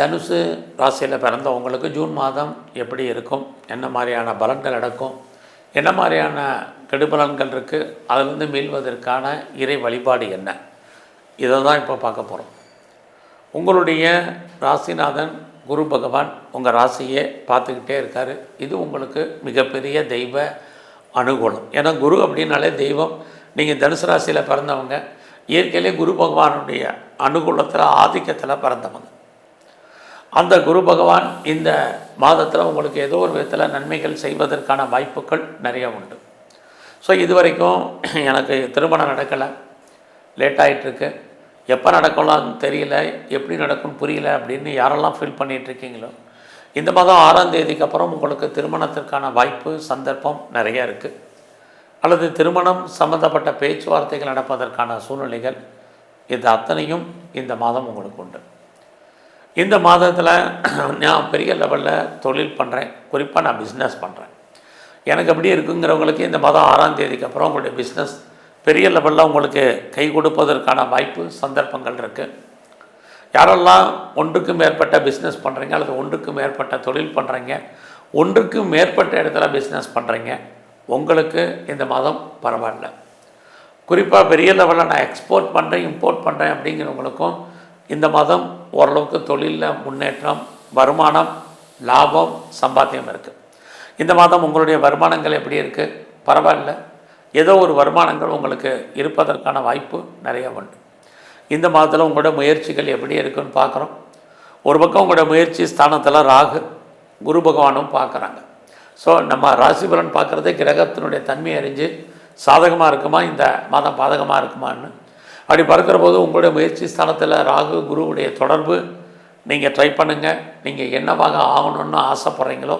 தனுசு ராசியில் பிறந்தவங்களுக்கு ஜூன் மாதம் எப்படி இருக்கும்? என்ன மாதிரியான பலன்கள் நடக்கும்? என்ன மாதிரியான கெடுபலன்கள் இருக்குது அதிலிருந்து மீள்வதற்கான இறை வழிபாடு என்ன? இதை தான் இப்போ பார்க்க போகிறோம் உங்களுடைய ராசிநாதன் குரு பகவான் உங்கள் ராசியை பார்த்துக்கிட்டே இருக்கார். இது உங்களுக்கு மிகப்பெரிய தெய்வ அனுகூலம். ஏன்னா குரு அப்படின்னாலே தெய்வம். நீங்கள் தனுசு ராசியில் பிறந்தவங்க இயற்கையிலே குரு பகவானுடைய அனுகூலத்தில் ஆதிக்கத்தில் பிறந்தவங்க. அந்த குரு பகவான் இந்த மாதத்தில் உங்களுக்கு ஏதோ ஒரு விதத்தில் நன்மைகள் செய்வதற்கான வாய்ப்புகள் நிறைய உண்டு. ஸோ இது வரைக்கும் எனக்கு திருமணம் நடக்கலை. லேட் ஆகிட்டுருக்கு எப்போ நடக்கலாம் தெரியல. எப்படி நடக்கும்னு புரியல அப்படின்னு யாரெல்லாம் ஃபீல் பண்ணிகிட்ருக்கீங்களோ இந்த மாதம் ஆறாம் தேதிக்கு அப்புறம் உங்களுக்கு திருமணத்திற்கான வாய்ப்பு சந்தர்ப்பம் நிறைய இருக்குது அல்லது திருமணம் சம்மந்தப்பட்ட பேச்சுவார்த்தைகள் நடப்பதற்கான சூழ்நிலைகள் இது அத்தனையும் இந்த மாதம் உங்களுக்கு உண்டு. இந்த மாதத்தில் நான் பெரிய லெவலில் தொழில் பண்ணுறேன் குறிப்பாக நான் பிஸ்னஸ் பண்ணுறேன் எனக்கு எப்படி இருக்குங்கிறவங்களுக்கு இந்த மாதம் ஆறாம் தேதிக்கு அப்புறம் உங்களுடைய பிஸ்னஸ் பெரிய லெவலில் உங்களுக்கு கை கொடுப்பதற்கான வாய்ப்பு சந்தர்ப்பங்கள் இருக்குது யாரெல்லாம் ஒன்றுக்கு மேற்பட்ட பிஸ்னஸ் பண்ணுறீங்க அல்லது ஒன்றுக்கு மேற்பட்ட தொழில் பண்ணுறீங்க ஒன்றுக்கு மேற்பட்ட இடத்துல பிஸ்னஸ் பண்ணுறீங்க உங்களுக்கு இந்த மாதம் பரவாயில்ல. குறிப்பாக பெரிய லெவலில் நான் எக்ஸ்போர்ட் பண்ணுறேன் இம்போர்ட் பண்ணுறேன் அப்படிங்கிறவங்களுக்கும் இந்த மாதம் ஓரளவுக்கு தொழிலில் முன்னேற்றம் வருமானம் லாபம் சம்பாத்தியம் இருக்குது இந்த மாதம் உங்களுடைய வருமானங்கள் எப்படி இருக்குது பரவாயில்ல. ஏதோ ஒரு வருமானங்கள் உங்களுக்கு இருப்பதற்கான வாய்ப்பு நிறைய உண்டு. இந்த மாதத்தில் உங்களோட முயற்சிகள் எப்படி இருக்குன்னு பார்க்குறோம் ஒரு பக்கம் உங்களோட முயற்சி ஸ்தானத்தில் ராகு குரு பகவானும் பார்க்குறாங்க ஸோ நம்ம ராசிபலன் பார்க்குறதே கிரகத்தினுடைய தன்மை அறிஞ்சு சாதகமாக இருக்குமா? இந்த மாதம் பாதகமாக இருக்குமான்னு அப்படி பறக்கிற போது உங்களுடைய முயற்சி ஸ்தானத்தில் ராகு குருவுடைய தொடர்பு நீங்கள் ட்ரை பண்ணுங்கள் நீங்கள் என்னவாக ஆகணும்னு ஆசைப்பட்றீங்களோ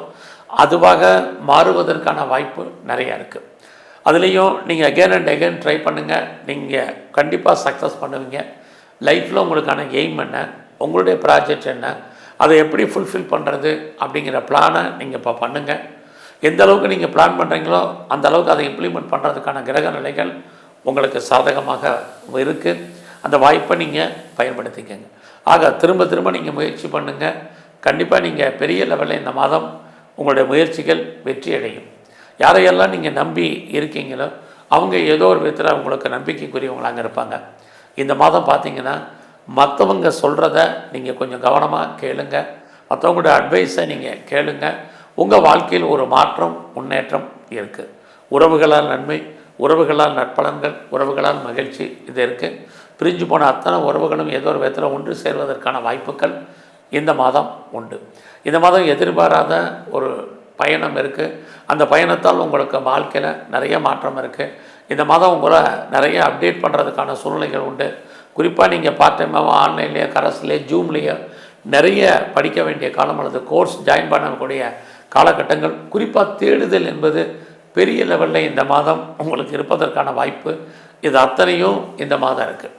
அதுவாக மாறுவதற்கான வாய்ப்பு நிறையா இருக்குது அதுலேயும் நீங்கள் அகேன் அண்ட் அகேன் ட்ரை பண்ணுங்கள் நீங்கள் கண்டிப்பாக சக்ஸஸ் பண்ணுவீங்க. லைஃப்பில் உங்களுக்கான எய்ம் என்ன? உங்களுடைய ப்ராஜெக்ட் என்ன? அதை எப்படி ஃபுல்ஃபில் பண்ணுறது அப்படிங்கிற பிளானை நீங்கள் இப்போ பண்ணுங்கள் எந்த அளவுக்கு நீங்கள் பிளான் பண்ணுறீங்களோ அந்த அளவுக்கு அதை இம்ப்ளிமெண்ட் பண்ணுறதுக்கான கிரக நிலைகள் உங்களுக்கு சாதகமாக இருக்குது அந்த வாய்ப்பை நீங்கள் பயன்படுத்திக்கங்க. ஆக திரும்ப திரும்ப நீங்கள் முயற்சி பண்ணுங்கள் கண்டிப்பாக நீங்கள் பெரிய லெவலில் இந்த மாதம் உங்களுடைய முயற்சிகள் வெற்றி அடையும். யாரையெல்லாம் நீங்கள் நம்பி இருக்கீங்களோ அவங்க ஏதோ ஒரு விதத்தில் உங்களுக்கு நம்பிக்கைக்குரியவங்களாங்க இருப்பாங்க. இந்த மாதம் பார்த்தீங்கன்னா மற்றவங்க சொல்கிறத நீங்கள் கொஞ்சம் கவனமாக கேளுங்க. மற்றவங்களோட அட்வைஸை நீங்கள் கேளுங்க. உங்கள் வாழ்க்கையில் ஒரு மாற்றம் முன்னேற்றம் இருக்குது உறவுகளால் நன்மை உறவுகளால் நற்பலன்கள் உறவுகளால் மகிழ்ச்சி இது இருக்குது பிரிஞ்சு போன அத்தனை உறவுகளும் ஏதோ ஒரு விதத்தில் ஒன்று சேர்வதற்கான வாய்ப்புகள் இந்த மாதம் உண்டு. இந்த மாதம் எதிர்பாராத ஒரு பயணம் இருக்குது அந்த பயணத்தால் உங்களுக்கு வாழ்க்கையில் நிறைய மாற்றம் இருக்குது இந்த மாதம் உங்களை நிறைய அப்டேட் பண்ணுறதுக்கான சூழ்நிலைகள் உண்டு. குறிப்பாக நீங்கள் பார்ட் டைமாகவும் ஆன்லைன்லேயோ கரஸ்லேயோ ஜூம்லேயோ நிறைய படிக்க வேண்டிய காலம் அல்லது கோர்ஸ் ஜாயின் பண்ணக்கூடிய காலகட்டங்கள். குறிப்பாக தேடுதல் என்பது பெரிய லெவலில் இந்த மாதம் உங்களுக்கு இருப்பதற்கான வாய்ப்பு இது அத்தனையும் இந்த மாதம் இருக்குது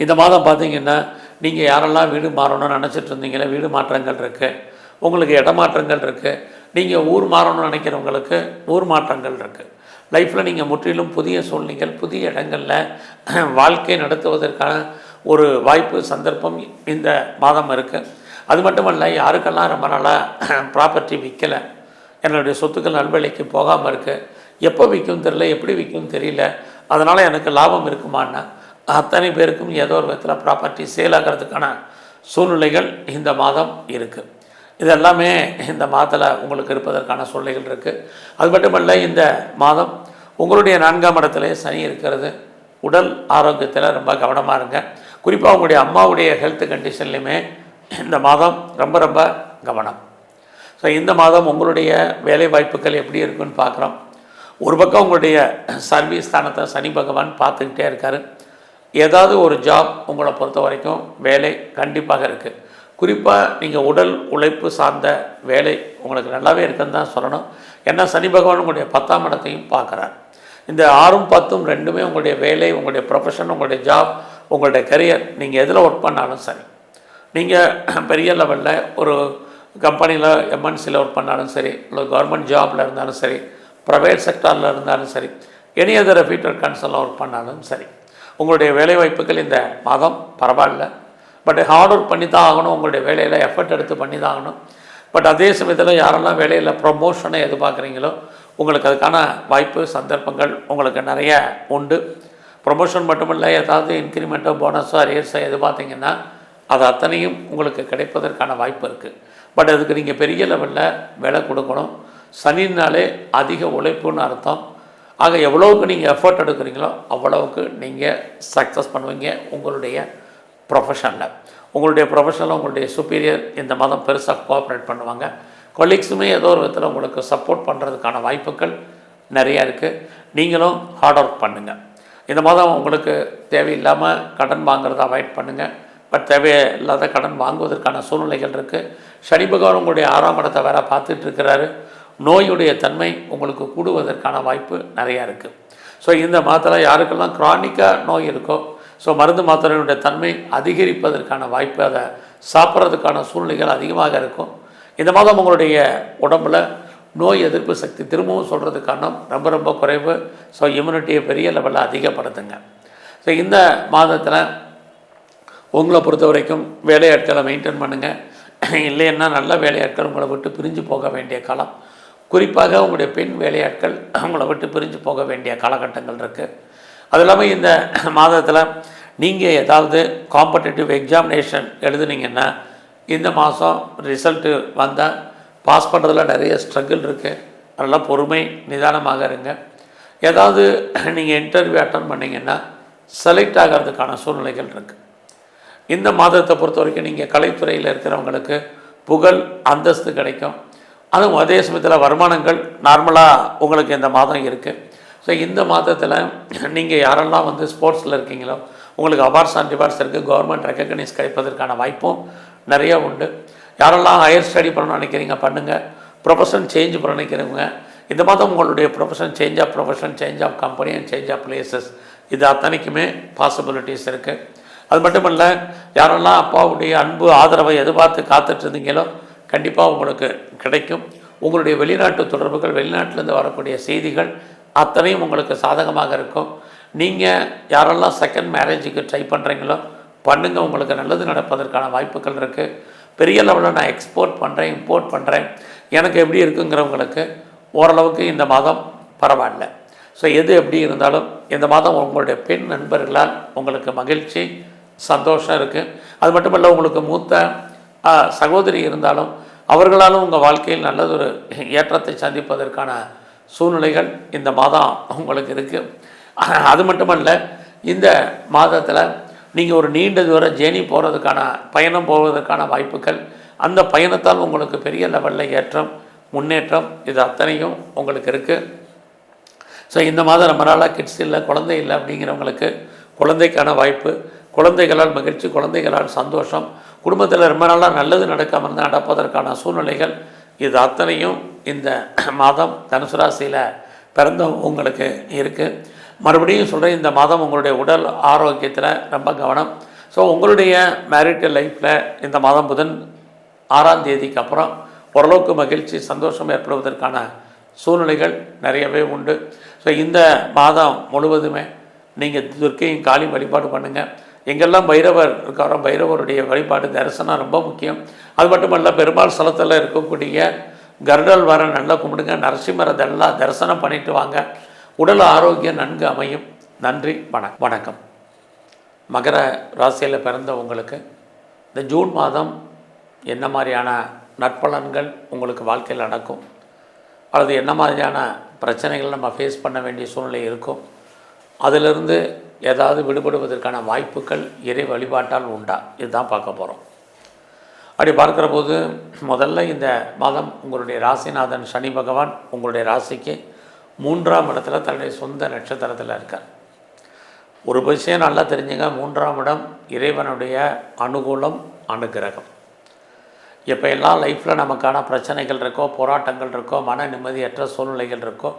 இந்த மாதம் பார்த்தீங்கன்னா நீங்கள் யாரெல்லாம் வீடு மாறணும்னு நினச்சிட்டு இருந்தீங்களே வீடு மாற்றங்கள் இருக்குது உங்களுக்கு இடமாற்றங்கள் இருக்குது நீங்கள் ஊர் மாறணும்னு நினைக்கிறவங்களுக்கு ஊர் மாற்றங்கள் இருக்குது லைஃப்பில் நீங்கள் முற்றிலும் புதிய சூழ்நிலைகள் புதிய இடங்களில் வாழ்க்கை நடத்துவதற்கான ஒரு வாய்ப்பு சந்தர்ப்பம் இந்த மாதம் இருக்குது அது மட்டுமல்ல யாருக்கெல்லாம் ரொம்ப நாளாக ப்ராப்பர்ட்டி விற்கலை என்னுடைய சொத்துக்கள் நல்வழிக்கு போகாமல் இருக்குது எப்போ விற்கும் தெரியல எப்படி விற்கும் தெரியல. அதனால் எனக்கு லாபம் இருக்குமான்னா அத்தனை பேருக்கும் ஏதோ ஒரு விதத்தில் ப்ராப்பர்ட்டி சேல் ஆகிறதுக்கான சூழ்நிலைகள் இந்த மாதம் இருக்குது இதெல்லாமே இந்த மாதத்தில் உங்களுக்கு இருப்பதற்கான சூழ்நிலைகள் இருக்குது அது மட்டுமல்ல இந்த மாதம் உங்களுடைய நான்காம் இடத்துல சனி இருக்கிறது. உடல் ஆரோக்கியத்தில் ரொம்ப கவனமாக இருங்க. குறிப்பாக உங்களுடைய அம்மாவுடைய ஹெல்த் கண்டிஷன்லையுமே இந்த மாதம் ரொம்ப ரொம்ப கவனம். ஸோ இந்த மாதம் உங்களுடைய வேலை வாய்ப்புகள் எப்படி இருக்குன்னு பார்க்குறோம். ஒரு பக்கம் உங்களுடைய சர்வீஸ் ஸ்தானத்தை சனி பகவான் பார்த்துக்கிட்டே இருக்கார். ஏதாவது ஒரு ஜாப் உங்களை பொறுத்த வரைக்கும் வேலை கண்டிப்பாக இருக்குது குறிப்பாக நீங்கள் உடல் உழைப்பு சார்ந்த வேலை உங்களுக்கு நல்லாவே இருக்குன்னு தான் சொல்லணும். ஏன்னா சனி பகவான் உங்களுடைய பத்தாம் இடத்தையும் பார்க்குறார். இந்த ஆறும் பத்தும் ரெண்டுமே உங்களுடைய வேலை உங்களுடைய ப்ரொஃபஷன் உங்களுடைய ஜாப் உங்களுடைய கரியர் நீங்கள் எதில் ஒர்க் பண்ணாலும் சரி. நீங்கள் பெரிய லெவலில் ஒரு கம்பெனியில் எம்என்சியில் ஒர்க் பண்ணாலும் சரி இல்லை கவர்மெண்ட் ஜாபில் இருந்தாலும் சரி ப்ரைவேட் செக்டாரில் இருந்தாலும் சரி எனி அதர் ரெஃபீட்டர் கன்சர்னில் ஒர்க் பண்ணாலும் சரி உங்களுடைய வேலைவாய்ப்புகள் இந்த மாதம் பரவாயில்ல. பட் ஹார்ட் ஒர்க் பண்ணி தான் ஆகணும் உங்களுடைய வேலையில் எஃபர்ட் எடுத்து பண்ணி தான் ஆகணும். பட் அதே சமயத்தில் யாரெல்லாம் வேலையில் ப்ரொமோஷனை எதிர்பார்க்குறீங்களோ உங்களுக்கு அதுக்கான வாய்ப்பு சந்தர்ப்பங்கள் உங்களுக்கு நிறைய உண்டு. ப்ரொமோஷன் மட்டுமில்லை ஏதாவது இன்க்ரிமெண்ட்டோ போனஸோ அரியர்ஸோ எதிர்பார்த்தீங்கன்னா அது அத்தனையும் உங்களுக்கு கிடைப்பதற்கான வாய்ப்பு இருக்குது பட் அதுக்கு நீங்கள் பெரிய லெவலில் விலை கொடுக்கணும். சனினாலே அதிக உழைப்புன்னு அர்த்தம். ஆக எவ்வளவுக்கு நீங்கள் எஃபர்ட் எடுக்கிறீங்களோ அவ்வளவுக்கு நீங்கள் சக்ஸஸ் பண்ணுவீங்க உங்களுடைய ப்ரொஃபஷனில் உங்களுடைய ப்ரொஃபஷனில் உங்களுடைய சுப்பீரியர் இந்த மாதம் பெருசாக கோஆப்ரேட் பண்ணுவாங்க. கொலீக்ஸுமே ஏதோ ஒரு விதத்தில் உங்களுக்கு சப்போர்ட் பண்ணுறதுக்கான வாய்ப்புகள் நிறையா இருக்குது நீங்களும் ஹார்ட் ஒர்க் பண்ணுங்கள் இந்த மாதம் உங்களுக்கு தேவையில்லாமல் கடன் வாங்குறத அவாய்ட் பண்ணுங்கள் பட் தேவையில்லாத கடன் வாங்குவதற்கான சூழ்நிலைகள் இருக்குது சனி பகவான் உங்களுடைய ஆறாம் இடத்தை வேற பார்த்துட்டு இருக்கிறாரு. நோயுடைய தன்மை உங்களுக்கு கூடுவதற்கான வாய்ப்பு நிறையா இருக்குது ஸோ இந்த மாதத்தில் யாருக்கெல்லாம் க்ரானிக்காக நோய் இருக்கோ ஸோ மருந்து மாத்திரையினுடைய தன்மை அதிகரிப்பதற்கான வாய்ப்பு அதை சாப்பிட்றதுக்கான சூழ்நிலைகள் அதிகமாக இருக்கும். இந்த மாதம் உங்களுடைய உடம்பில் நோய் எதிர்ப்பு சக்தி திரும்பவும் சொல்கிறதுக்கான ரொம்ப ரொம்ப குறைவு. ஸோ இம்யூனிட்டியை பெரிய லெவலில் அதிகப்படுத்துங்க. ஸோ இந்த மாதத்தில் உங்களை பொறுத்த வரைக்கும் வேலையாட்களை மெயின்டைன் பண்ணுங்கள் இல்லைன்னா நல்ல வேலையாட்கள் உங்களை விட்டு பிரிஞ்சு போக வேண்டிய காலம். குறிப்பாக உங்களுடைய பெண் வேலையாட்கள் உங்களை விட்டு பிரிஞ்சு போக வேண்டிய காலகட்டங்கள் இருக்குது அது இல்லாமல் இந்த மாதத்தில் நீங்கள் ஏதாவது காம்படிட்டிவ் எக்ஸாமினேஷன் எழுதுனீங்கன்னா இந்த மாதம் ரிசல்ட்டு வந்தால் பாஸ் பண்ணுறதுல நிறைய ஸ்ட்ரகிள் இருக்குது அதெல்லாம் பொறுமை நிதானமாக இருங்க. ஏதாவது நீங்கள் இன்டர்வியூ அட்டன் பண்ணிங்கன்னா செலக்ட் ஆகிறதுக்கான சூழ்நிலைகள் இருக்குது இந்த மாதத்தை பொறுத்த வரைக்கும் நீங்கள் கலைத்துறையில் இருக்கிறவங்களுக்கு புகழ் அந்தஸ்து கிடைக்கும். அதுவும் அதே சமயத்தில் வருமானங்கள் நார்மலாக உங்களுக்கு இந்த மாதம் இருக்குது ஸோ இந்த மாதத்தில் நீங்கள் யாரெல்லாம் வந்து ஸ்போர்ட்ஸில் இருக்கீங்களோ உங்களுக்கு அவார்ட்ஸ் அண்ட் ரிவார்ட்ஸ் இருக்குது கவர்மெண்ட் ரெக்கக்னைஸ் கிடைப்பதற்கான வாய்ப்பும் நிறைய உண்டு. யாரெல்லாம் ஹையர் ஸ்டடி பண்ணணும்னு நினைக்கிறீங்க பண்ணுங்கள் ப்ரொஃபஷன் சேஞ்ச் பண்ண நினைக்கிறவங்க இந்த மாதம் உங்களுடைய profession change of profession change of company and change of places இது அத்தனைக்குமே பாசிபிலிட்டிஸ் இருக்குது அது மட்டும் இல்லை யாரெல்லாம் அப்பாவுடைய அன்பு ஆதரவை எதிர்பார்த்து காத்துட்டு இருந்தீங்களோ கண்டிப்பாக உங்களுக்கு கிடைக்கும். உங்களுடைய வெளிநாட்டு தொடர்புகள் வெளிநாட்டிலேருந்து வரக்கூடிய செய்திகள் அத்தனையும் உங்களுக்கு சாதகமாக இருக்கும். நீங்கள் யாரெல்லாம் செகண்ட் மேரேஜுக்கு ட்ரை பண்ணுறீங்களோ பண்ணுங்கள் உங்களுக்கு நல்லது நடப்பதற்கான வாய்ப்புகள் இருக்குது பெரிய லெவலில் நான் எக்ஸ்போர்ட் பண்ணுறேன் இம்போர்ட் பண்ணுறேன் எனக்கு எப்படி இருக்குங்கிறவங்களுக்கு ஓரளவுக்கு இந்த மாதம் பரவாயில்ல. ஸோ எது எப்படி இருந்தாலும் இந்த மாதம் உங்களுடைய பெண் நண்பர்களால் உங்களுக்கு மகிழ்ச்சி சந்தோஷம் இருக்குது அது மட்டுமல்ல உங்களுக்கு மூத்த சகோதரி இருந்தாலும் அவர்களாலும் உங்கள் வாழ்க்கையில் நல்லதொரு ஏற்றத்தை சந்திப்பதற்கான சூழ்நிலைகள் இந்த மாதம் உங்களுக்கு இருக்குது அது மட்டுமல்ல இந்த மாதத்தில் நீங்கள் ஒரு நீண்ட தூர ஜேர்னி போகிறதுக்கான பயணம் போவதற்கான வாய்ப்புகள் அந்த பயணத்தால் உங்களுக்கு பெரிய லெவலில் ஏற்றம் முன்னேற்றம் இது அத்தனையும் உங்களுக்கு இருக்குது ஸோ இந்த மாதம் ரொம்ப நாளாக கிட்ஸ் இல்லை குழந்தை இல்லை அப்படிங்கிறவங்களுக்கு குழந்தைக்கான வாய்ப்பு குழந்தைகளால் மகிழ்ச்சி குழந்தைகளால் சந்தோஷம் குடும்பத்தில் ரொம்ப நாளாக நல்லது நடக்காமல் இருந்தால் நடப்பதற்கான சூழ்நிலைகள் இது அத்தனையும் இந்த மாதம் தனுசு ராசியில் பிறந்த உங்களுக்கு இருக்குது மறுபடியும் சொல்கிறேன் இந்த மாதம் உங்களுடைய உடல் ஆரோக்கியத்தில் ரொம்ப கவனம். ஸோ உங்களுடைய மேரிட்டல் லைஃப்பில் இந்த மாதம் புதன் ஆறாம் தேதிக்கு அப்புறம் ஓரளவுக்கு மகிழ்ச்சி சந்தோஷம் ஏற்படுவதற்கான சூழ்நிலைகள் நிறையவே உண்டு. ஸோ இந்த மாதம் முழுவதுமே நீங்கள் துர்க்கையும் காளி வழிபாடு பண்ணுங்கள் எங்கெல்லாம் பைரவர் இருக்காரோ பைரவருடைய வழிபாடு தரிசனம் ரொம்ப முக்கியம். அது மட்டுமல்ல பெருமாள் ஸ்தலத்தில் இருக்கக்கூடிய கருடல் வர நல்லா கும்பிடுங்க. நரசிம்மரை இதெல்லாம் தரிசனம் பண்ணிட்டு வாங்க. உடல் ஆரோக்கியம் நன்கு அமையும். நன்றி வண வணக்கம். மகர ராசியில் பிறந்த உங்களுக்கு இந்த ஜூன் மாதம் என்ன மாதிரியான நற்பலன்கள் உங்களுக்கு வாழ்க்கையில் நடக்கும்? அல்லது என்ன மாதிரியான பிரச்சனைகள் நம்ம ஃபேஸ் பண்ண வேண்டிய சூழ்நிலை இருக்கும்? அதிலிருந்து ஏதாவது விடுபடுவதற்கான வாய்ப்புகள் இறை வழிபாட்டால் உண்டா? இதுதான் பார்க்க போகிறோம் அப்படி பார்க்குற போது முதல்ல இந்த மாதம் உங்களுடைய ராசிநாதன் சனி பகவான் உங்களுடைய ராசிக்கு மூன்றாம் இடத்துல தன்னுடைய சொந்த நட்சத்திரத்தில் இருக்கார். ஒரு விஷயம் நல்லா தெரிஞ்சுங்க மூன்றாம் இடம் இறைவனுடைய அனுகூலம் அனுகிரகம். எப்போ எல்லாம் லைஃப்பில் நமக்கான பிரச்சனைகள் இருக்கோ போராட்டங்கள் இருக்கோ மன நிம்மதியற்ற சூழ்நிலைகள் இருக்கோ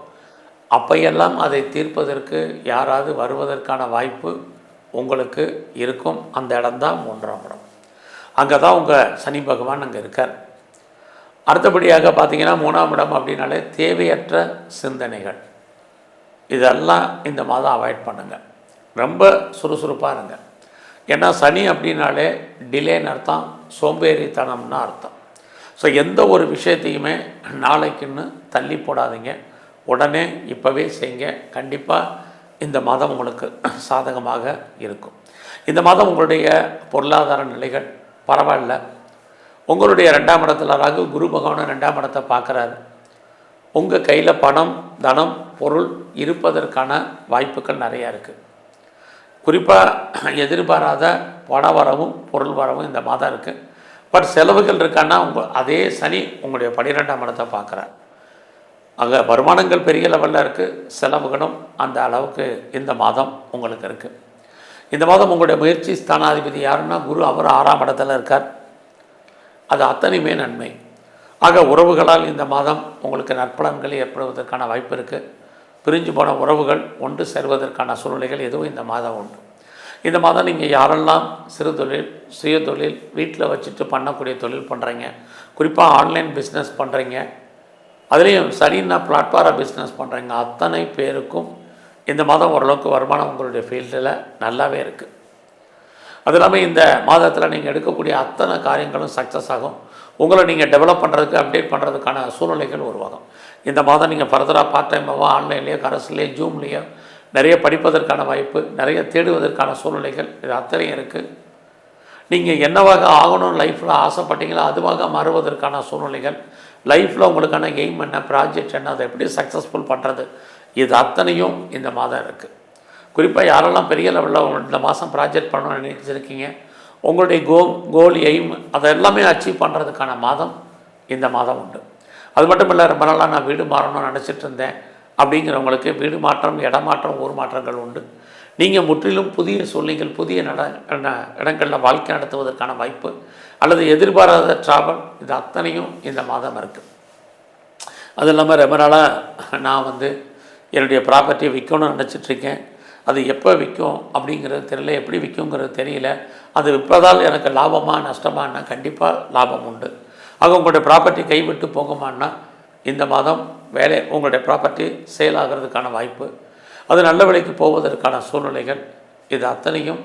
அப்பையெல்லாம் அதை தீர்ப்பதற்கு யாராவது வருவதற்கான வாய்ப்பு உங்களுக்கு இருக்கும். அந்த இடம்தான் மூன்றாம் இடம். அங்கே தான் உங்கள் சனி பகவான் அங்கே இருக்கார். அடுத்தபடியாக பார்த்தீங்கன்னா மூணாம் இடம் அப்படின்னாலே தேவையற்ற சிந்தனைகள். இதெல்லாம் இந்த மாதம் அவாய்ட் பண்ணுங்கள் ரொம்ப சுறுசுறுப்பாக இருங்க. ஏன்னா சனி அப்படின்னாலே டிலேன்னு அர்த்தம் சோம்பேறித்தனம்னு அர்த்தம். ஸோ எந்த ஒரு விஷயத்தையுமே நாளைக்குன்னு தள்ளி போடாதீங்க. உடனே இப்போவே செய்யுங்க கண்டிப்பாக இந்த மாதம் உங்களுக்கு சாதகமாக இருக்கும். இந்த மாதம் உங்களுடைய பொருளாதார நிலைகள் பரவாயில்ல. உங்களுடைய ரெண்டாம் இடத்துல ராகு குரு பகவானும் ரெண்டாம் இடத்தை பார்க்குறாரு. உங்கள் கையில் பணம் தனம் பொருள் இருப்பதற்கான வாய்ப்புகள் நிறையா இருக்குது குறிப்பாக எதிர்பாராத பண வரவும் பொருள் வரவும் இந்த மாதம் இருக்குது பட் செலவுகள் இருக்கான்னா உங்கள் அதே சனி உங்களுடைய பன்னிரெண்டாம் இடத்தை பார்க்குறாரு. அங்கே வருமானங்கள் பெரிய லெவலில் இருக்குது செலவுகளும் அந்த அளவுக்கு இந்த மாதம் உங்களுக்கு இருக்குது இந்த மாதம் உங்களுடைய முயற்சி ஸ்தானாதிபதி யாருன்னா குரு அவர் ஆறாம் இடத்துல இருக்கார். அது அத்தனையுமே நன்மை. ஆக உறவுகளால் இந்த மாதம் உங்களுக்கு நற்பலன்கள் ஏற்படுவதற்கான வாய்ப்பு இருக்குது பிரிஞ்சு போன உறவுகள் ஒன்று சேர்வதற்கான சூழ்நிலைகள் எதுவும் இந்த மாதம் உண்டு. இந்த மாதம் நீங்கள் யாரெல்லாம் சிறு தொழில் சுய தொழில் வீட்டில் வச்சுட்டு பண்ணக்கூடிய தொழில் பண்ணுறீங்க குறிப்பாக ஆன்லைன் பிஸ்னஸ் பண்ணுறீங்க அதுலேயும் சரின்னா பிளாட்ஃபாரம் பிஸ்னஸ் பண்ணுறீங்க அத்தனை பேருக்கும் இந்த மாதம் ஓரளவுக்கு வருமானம் உங்களுடைய ஃபீல்டில் நல்லாவே இருக்குது அது இல்லாமல் இந்த மாதத்தில் நீங்கள் எடுக்கக்கூடிய அத்தனை காரியங்களும் சக்ஸஸ் ஆகும். உங்களை நீங்கள் டெவலப் பண்ணுறதுக்கு அப்டேட் பண்ணுறதுக்கான சூழ்நிலைகள் உருவாகும். இந்த மாதம் நீங்கள் ஃபர்தராக பார்ட் டைமாவோ ஆன்லைன்லேயோ கரஸ்லேயோ ஜூம்லேயோ நிறைய படிப்பதற்கான வாய்ப்பு நிறைய தேடுவதற்கான சூழ்நிலைகள் இது அத்தனையும் இருக்குது நீங்கள் என்னவாக ஆகணும் லைஃப்பில் ஆசைப்பட்டீங்களோ அதுவாக மாறுவதற்கான சூழ்நிலைகள். லைஃப்பில் உங்களுக்கான எய்ம் என்ன ப்ராஜெக்ட் என்ன அதை எப்படி சக்ஸஸ்ஃபுல் பண்ணுறது இது அத்தனையும் இந்த மாதம் இருக்குது குறிப்பாக யாரெல்லாம் பெரிய லெவலில் இந்த மாதம் ப்ராஜெக்ட் பண்ணணும்னு நினைச்சிருக்கீங்க உங்களுடைய கோ கோல் எய்ம் அதை எல்லாமே அச்சீவ் பண்ணுறதுக்கான மாதம் இந்த மாதம் உண்டு. அது மட்டும் இல்லை ரொம்ப நாளாக நான் வீடு மாறணும்னு நினச்சிட்டு இருந்தேன் அப்படிங்கிறவங்களுக்கு வீடு மாற்றம் இடமாற்றம் ஊர் மாற்றங்கள் உண்டு. நீங்கள் முற்றிலும் புதிய சூழ்நிலைகள் புதிய நட ந- இடங்களில் வாழ்க்கை நடத்துவதற்கான வாய்ப்பு அல்லது எதிர்பாராத ட்ராவல் இது அத்தனையும் இந்த மாதம் இருக்குது அது இல்லாமல் ரொம்ப நாளாக நான் வந்து என்னுடைய ப்ராப்பர்ட்டியை விற்கணும்னு நினச்சிட்ருக்கேன். அது எப்போ விற்கும் அப்படிங்கிறது தெரியல எப்படி விற்குங்கிறது தெரியல. அது விற்பதால் எனக்கு லாபமாக நஷ்டமானா கண்டிப்பாக லாபம் உண்டு. ஆக உங்களுடைய ப்ராப்பர்ட்டி கைவிட்டு போகுமான்னா இந்த மாதம் வேலை உங்களுடைய ப்ராப்பர்ட்டி சேல் ஆகிறதுக்கான வாய்ப்பு. அது நல்ல விலைக்கு போவதற்கான சூழ்நிலைகள் இது அத்தனையும்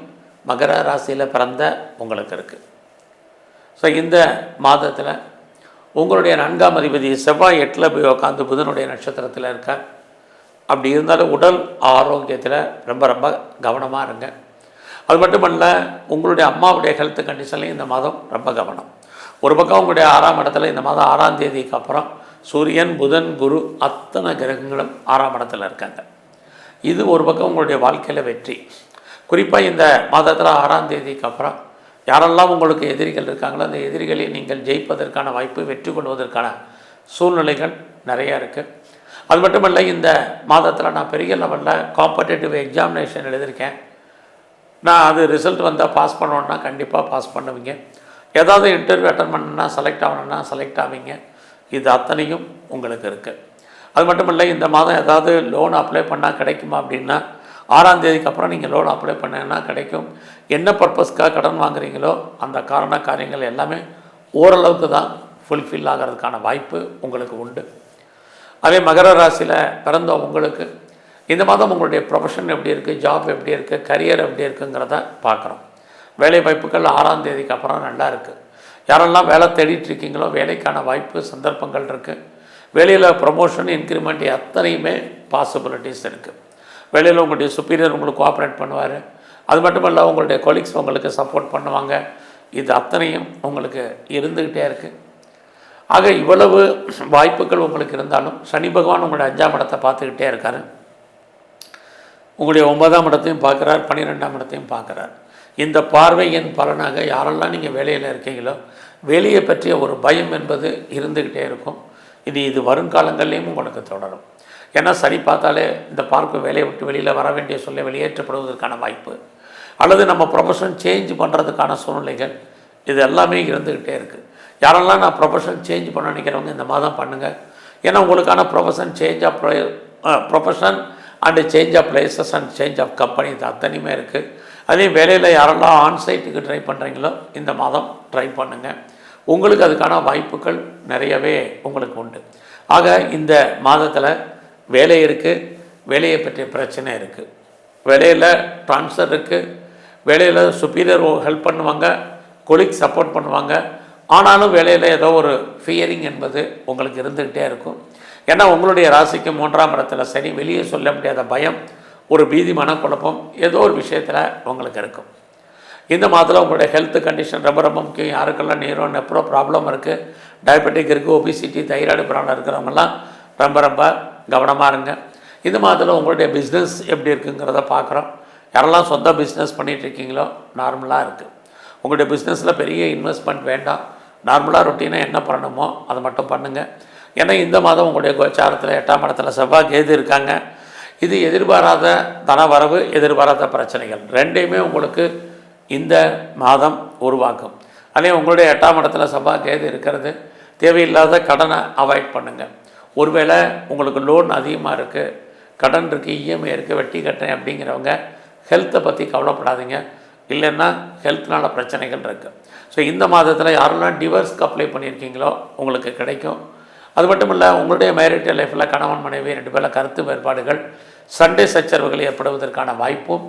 மகர ராசியில் பிறந்த உங்களுக்கு இருக்குது ஸோ இந்த மாதத்தில் உங்களுடைய நான்காம் அதிபதி செவ்வாய் எட்டில் போய் உட்காந்து புதனுடைய நட்சத்திரத்தில் இருக்கார். அப்படி இருந்தாலும் உடல் ஆரோக்கியத்தில் ரொம்ப ரொம்ப கவனமாக இருங்க. அது மட்டுமல்ல உங்களுடைய அம்மாவுடைய ஹெல்த் கண்டிஷன்லையும் இந்த மாதம் ரொம்ப கவனம். ஒரு பக்கம் உங்களுடைய ஆறாம் இடத்துல இந்த மாதம் ஆறாம் தேதிக்கு அப்புறம் சூரியன் புதன் குரு அத்தனை கிரகங்களும் ஆறாம் இடத்துல இருக்காங்க. இது ஒரு பக்கம் உங்களுடைய வாழ்க்கையில் வெற்றி. குறிப்பாக இந்த மாதத்தில் ஆறாம் தேதிக்கு அப்புறம் யாரெல்லாம் உங்களுக்கு எதிரிகள் இருக்காங்களோ அந்த எதிரிகளை நீங்கள் ஜெயிப்பதற்கான வாய்ப்பு வெற்றி கொள்வதற்கான சூழ்நிலைகள் நிறையா இருக்குது அது மட்டும் இல்லை இந்த மாதத்தில் நான் பெரிய லெவலில் காம்படேட்டிவ் எக்ஸாமினேஷன் எழுதியிருக்கேன். நான் அது ரிசல்ட் வந்தால் பாஸ் பண்ணணுன்னா கண்டிப்பாக பாஸ் பண்ணுவீங்க. ஏதாவது இன்டர்வியூ அட்டன் பண்ணணுன்னா செலக்ட் ஆகணுன்னா செலக்ட் ஆவீங்க. இது அத்தனையும் உங்களுக்கு இருக்குது அது மட்டும் இல்லை இந்த மாதம் ஏதாவது லோன் அப்ளை பண்ணால் கிடைக்குமா அப்படின்னா ஆறாம் தேதிக்கு அப்புறம் நீங்கள் லோன் அப்ளை பண்ணீங்கன்னா கிடைக்கும். என்ன பர்பஸ்க்காக கடன் வாங்குறீங்களோ அந்த காரண காரியங்கள் எல்லாமே ஓரளவுக்கு தான் ஃபுல்ஃபில் ஆகிறதுக்கான வாய்ப்பு உங்களுக்கு உண்டு. அதே மகர ராசியில் பிறந்த உங்களுக்கு இந்த மாதம் உங்களுடைய ப்ரொஃபஷன் எப்படி இருக்குது ஜாப் எப்படி இருக்குது கரியர் எப்படி இருக்குங்கிறத பார்க்குறோம். வேலை வாய்ப்புகள் ஆறாம் தேதிக்கு அப்புறம் நல்லா இருக்குது யாரெல்லாம் வேலை தேடிட்டு இருக்கீங்களோ வேலைக்கான வாய்ப்பு சந்தர்ப்பங்கள் இருக்குது வேலையில் ப்ரமோஷன் இன்க்ரிமெண்ட் அத்தனையுமே பாசிபிலிட்டிஸ் இருக்குது வேலையில் உங்களுடைய சுப்பீரியர் உங்களுக்கு கோஆப்ரேட் பண்ணுவார். அது மட்டும் இல்லை உங்களுடைய கொலீக்ஸ் உங்களுக்கு சப்போர்ட் பண்ணுவாங்க. இது அத்தனையும் உங்களுக்கு இருந்துக்கிட்டே இருக்குது ஆக இவ்வளவு வாய்ப்புகள் உங்களுக்கு இருந்தாலும் சனி பகவான் உங்களுடைய அஞ்சாம் இடத்தை பார்த்துக்கிட்டே இருக்காரு. உங்களுடைய ஒன்பதாம் இடத்தையும் பார்க்குறார் பன்னிரெண்டாம் இடத்தையும் பார்க்குறார். இந்த பார்வையின் பலனாக யாரெல்லாம் நீங்கள் வேலையில் இருக்கீங்களோ வேலையை பற்றிய ஒரு பயம் என்பது இருந்துக்கிட்டே இருக்கும். இது இது வருங்காலங்கள்லேயும் உங்களுக்கு தொடரும். ஏன்னா சனி பார்த்தாலே இந்த பார்க்க வேலையை விட்டு வெளியில் வர வேண்டிய சொல்ல வெளியேற்றப்படுவதற்கான வாய்ப்பு. அல்லது நம்ம ப்ரொஃபஷன் சேஞ்ச் பண்ணுறதுக்கான சூழ்நிலைகள் இது எல்லாமே இருந்துக்கிட்டே இருக்குது யாரெல்லாம் நான் ப்ரொஃபஷன் சேஞ்ச் பண்ண நினைக்கிறவங்க இந்த மாதம் பண்ணுங்கள் ஏன்னா உங்களுக்கான profession change of profession and change of places and change of company இது அத்தனையுமே இருக்குது அதே வேலையில் யாரெல்லாம் ஆன்சைட்டுக்கு ட்ரை பண்ணுறீங்களோ இந்த மாதம் ட்ரை பண்ணுங்கள் உங்களுக்கு அதுக்கான வாய்ப்புகள் நிறையவே உங்களுக்கு உண்டு. ஆக இந்த மாதத்தில் வேலை இருக்குது வேலையை பற்றிய பிரச்சனை இருக்குது வேலையில் ட்ரான்ஸ்ஃபர் இருக்குது வேலையில் சுப்பீரியர் ஹெல்ப் பண்ணுவாங்க கொலிக் சப்போர்ட் பண்ணுவாங்க. ஆனாலும் வேலையில் ஏதோ ஒரு ஃபியரிங் என்பது உங்களுக்கு இருந்துக்கிட்டே இருக்கும். ஏன்னா உங்களுடைய ராசிக்கு மூன்றாம் இடத்துல சரி வெளியே சொல்ல முடியாத பயம் ஒரு பீதி மனக்குழப்பம் ஏதோ ஒரு விஷயத்தில் உங்களுக்கு இருக்கும். இந்த மாதத்தில் உங்களுடைய ஹெல்த் கண்டிஷன் ரொம்ப ரொம்ப முக்கியம். யாருக்கெல்லாம் நீரோ நெப்ரோ ப்ராப்ளம் இருக்குது டயபெட்டிக் இருக்குது ஒபிசிட்டி தைராய்டு ப்ராப்ளம் இருக்கிறவங்கலாம் ரொம்ப ரொம்ப கவனமாக இருங்க. இந்த மாதத்தில் உங்களுடைய பிஸ்னஸ் எப்படி இருக்குங்கிறத பார்க்குறோம் யாரெல்லாம் சொந்த பிஸ்னஸ் பண்ணிகிட்ருக்கீங்களோ நார்மலாக இருக்குது உங்களுடைய பிஸ்னஸில் பெரிய இன்வெஸ்ட்மெண்ட் வேண்டாம். நார்மலாக ரொட்டீனாக என்ன பண்ணணுமோ அதை மட்டும் பண்ணுங்கள் ஏன்னா இந்த மாதம் உங்களுடைய கோச்சாரத்தில் எட்டாம் இடத்துல செவ்வாய் கேது இருக்காங்க. இது எதிர்பாராத தனவரவு எதிர்பாராத பிரச்சனைகள். ரெண்டையுமே உங்களுக்கு இந்த மாதம் உருவாக்கும். அதே உங்களுடைய எட்டாம் இடத்துல செவ்வாய் கேது இருக்கிறது. தேவையில்லாத கடனை அவாய்ட் பண்ணுங்கள் ஒருவேளை உங்களுக்கு லோன் அதிகமாக இருக்குது கடன் இருக்குது இஎம்ஐ இருக்குது வெட்டி கட்டுறேன் அப்படிங்கிறவங்க ஹெல்த்தை பற்றி கவலைப்படாதீங்க. இல்லைன்னா ஹெல்த்னால் பிரச்சனைகள் இருக்குது ஸோ இந்த மாதத்தில் யாரெல்லாம் டிவர்ஸ்க்கு அப்ளை பண்ணியிருக்கீங்களோ உங்களுக்கு கிடைக்கும். அது மட்டும் இல்லை உங்களுடைய மேரிட்டல் லைஃப்பில் கணவன் மனைவி ரெண்டு பேரில் கருத்து வேறுபாடுகள் சண்டே சச்சரவுகள் ஏற்படுவதற்கான வாய்ப்பும்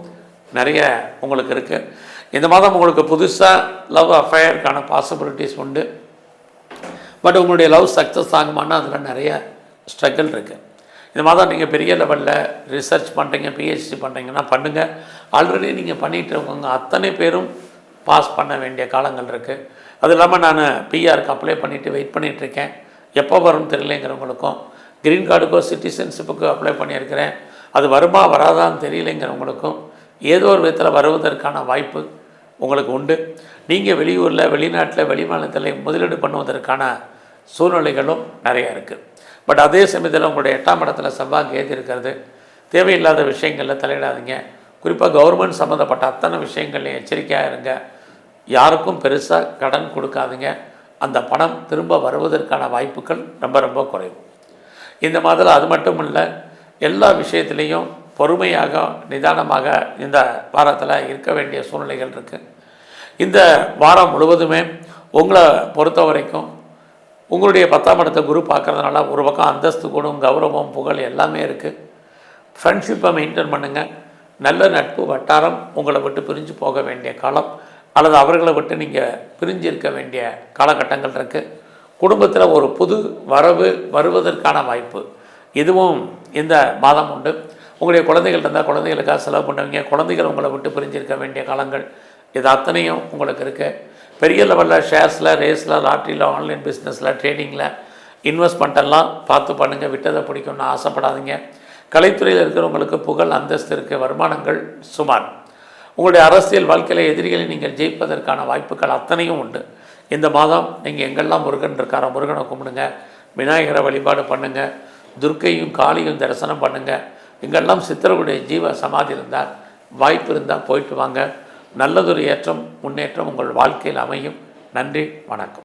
நிறைய உங்களுக்கு இருக்குது இந்த மாதம் உங்களுக்கு புதுசாக லவ் அஃபேருக்கான பாசிபிலிட்டிஸ் உண்டு. பட் உங்களுடைய லவ் சக்ஸஸ் ஆகுமானா அதில் நிறைய ஸ்ட்ரகிள் இருக்குது இந்த மாதம் நீங்கள் பெரிய லெவலில் ரிசர்ச் பண்ணுறீங்க பிஹெச்டி பண்ணுறீங்கன்னா பண்ணுங்கள் ஆல்ரெடி நீங்கள் பண்ணிகிட்டு இருக்கவங்க அத்தனை பேரும் பாஸ் பண்ண வேண்டிய காலங்கள் இருக்குது அது இல்லாமல் நான் பிஆருக்கு அப்ளை பண்ணிவிட்டு வெயிட் பண்ணிகிட்ருக்கேன் எப்போ வரும்னு தெரியலைங்கிறவங்களுக்கும் க்ரீன் கார்டுக்கோ சிட்டிசன்ஷிப்புக்கோ அப்ளை பண்ணியிருக்கிறேன். அது வருமா வராதான்னு தெரியலைங்கிறவங்களுக்கும் ஏதோ ஒரு விதத்தில் வருவதற்கான வாய்ப்பு உங்களுக்கு உண்டு. நீங்கள் வெளியூரில் வெளிநாட்டில் வெளிமாநிலத்தில் முதலீடு பண்ணுவதற்கான சூழ்நிலைகளும் நிறையா இருக்குது பட் அதே சமயத்தில் உங்களுடைய எட்டாம் இடத்துல செவ்வாய் கேது இருக்கிறது. தேவையில்லாத விஷயங்களில் தலையிடாதீங்க. குறிப்பாக கவர்மெண்ட் சம்மந்தப்பட்ட அத்தனை விஷயங்கள்லையும் எச்சரிக்கையாக இருங்க. யாருக்கும் பெருசாக கடன் கொடுக்காதீங்க. அந்த பணம் திரும்ப வருவதற்கான வாய்ப்புகள் ரொம்ப ரொம்ப குறைவு. இந்த மாதத்தில் அது மட்டும் இல்லை எல்லா விஷயத்துலேயும் பொறுமையாக நிதானமாக இந்த வாரத்தில் இருக்க வேண்டிய சூழ்நிலைகள் இருக்குது இந்த வாரம் முழுவதுமே உங்களை பொறுத்த வரைக்கும் உங்களுடைய பத்தாம் இடத்த குரு பார்க்கறதுனால ஒரு பக்கம் அந்தஸ்து கூடும் கௌரவம் புகழ் எல்லாமே இருக்குது ஃப்ரெண்ட்ஷிப்பை மெயின்டைன் பண்ணுங்கள் நல்ல நட்பு வட்டாரம் உங்களை விட்டு பிரிஞ்சு போக வேண்டிய காலம் அல்லது அவர்களை விட்டு நீங்கள் பிரிஞ்சு இருக்க வேண்டிய காலகட்டங்கள் இருக்குது குடும்பத்தில் ஒரு புது வரவு வருவதற்கான வாய்ப்பு இதுவும் இந்த மாதம் உண்டு. உங்களுடைய குழந்தைகள் இருந்தால் குழந்தைகளுக்காக செலவு பண்ணுவீங்க. குழந்தைகள் உங்களை விட்டு பிரிஞ்சிருக்க வேண்டிய காலங்கள் இது அத்தனையும் உங்களுக்கு இருக்குது பெரிய லெவலில் ஷேர்ஸில் ரேஸில் லாட்ரியில் ஆன்லைன் பிஸ்னஸில் ட்ரேடிங்கில் இன்வெஸ்ட்மெண்ட்டெல்லாம் பார்த்து பண்ணுங்கள் விட்டதை பிடிக்கும்னு ஆசைப்படாதீங்க. கலைத்துறையில் இருக்கிறவங்களுக்கு புகழ் அந்தஸ்து இருக்குது வருமானங்கள் சுமார். உங்களுடைய அரசியல் வாழ்க்கையில் எதிரிகளை நீங்கள் ஜெயிப்பதற்கான வாய்ப்புகள் அத்தனையும் உண்டு. இந்த மாதம் நீங்கள் எங்கெல்லாம் முருகன் இருக்காரோ முருகனை கும்பிடுங்க. விநாயகரை வழிபாடு பண்ணுங்கள் துர்க்கையும் காளியும் தரிசனம் பண்ணுங்கள் எங்கெல்லாம் சித்தர்களுடைய ஜீவ சமாதி இருந்தால் வாய்ப்பு இருந்தால் போயிட்டு வாங்க. நல்லதொரு ஏற்றம் முன்னேற்றம் உங்கள் வாழ்க்கையில் அமையும். நன்றி வணக்கம்.